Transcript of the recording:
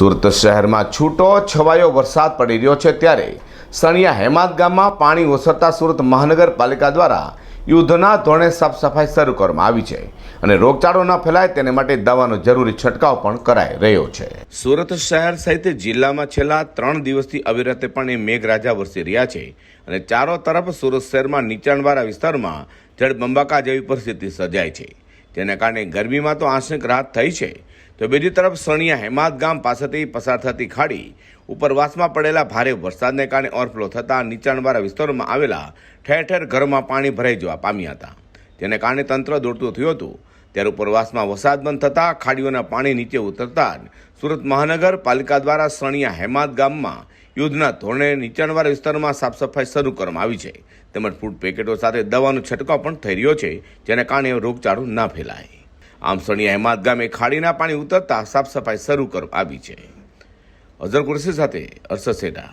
સુરત શહેરમાં છૂટો છવાયો વરસાદ પડી રહ્યો છે ત્યારે સણિયા હેમાદ ગામમાં પાણી ઓસરતા સુરત મહાનગરપાલિકા દ્વારા યુદ્ધના ધોરણે સાફ સફાઈ શરૂ કરવામાં આવી છે અને રોગચાળો ન ફેલાય તેને માટે દવાનો જરૂરી છંટકાવ પણ કરાઈ રહ્યો છે. સુરત શહેર સહિત જિલ્લામાં છેલ્લા ત્રણ દિવસથી અવિરતે પણ એ મેઘરાજા વરસી રહ્યા છે અને ચારો તરફ સુરત શહેરમાં નીચાણવાળા વિસ્તારમાં જળબંબાકા જેવી પરિસ્થિતિ સર્જાય છે. જેના કારણે ગરમીમાં તો આંશિક રાહત થઈ છે. તો બીજી તરફ સણિયા હેમાદ ગામ પાસેથી પસાર થતી ખાડી ઉપરવાસમાં પડેલા ભારે વરસાદને કારણે ઓવરફ્લો થતાં નીચાણવાળા વિસ્તારોમાં આવેલા ઠેર ઠેર ઘરોમાં પાણી ભરાઈ જવા પામ્યા હતા. જેને કારણે તંત્ર દોડતું થયું હતું. ત્યારે ઉપરવાસમાં વરસાદ બંધ થતાં ખાડીઓના પાણી નીચે ઉતરતા સુરત મહાનગરપાલિકા દ્વારા સણિયા હેમાદ ગામમાં યુદ્ધના ધોરણે નીચાણવાળા વિસ્તારોમાં સાફ સફાઈ શરૂ કરવામાં આવી છે. તેમજ ફૂડ પેકેટો સાથે દવાનો છંટકાવ પણ થઈ રહ્યો છે, જેને કારણે રોગચાળો ના ફેલાય. આમ સણિયા હેમાદ ગામે ખાડીના પાણી ઉતરતા સાફ સફાઈ શરૂ કરવામાં આવી છે. અઝર કુરશી સાથે અરસદ સેડા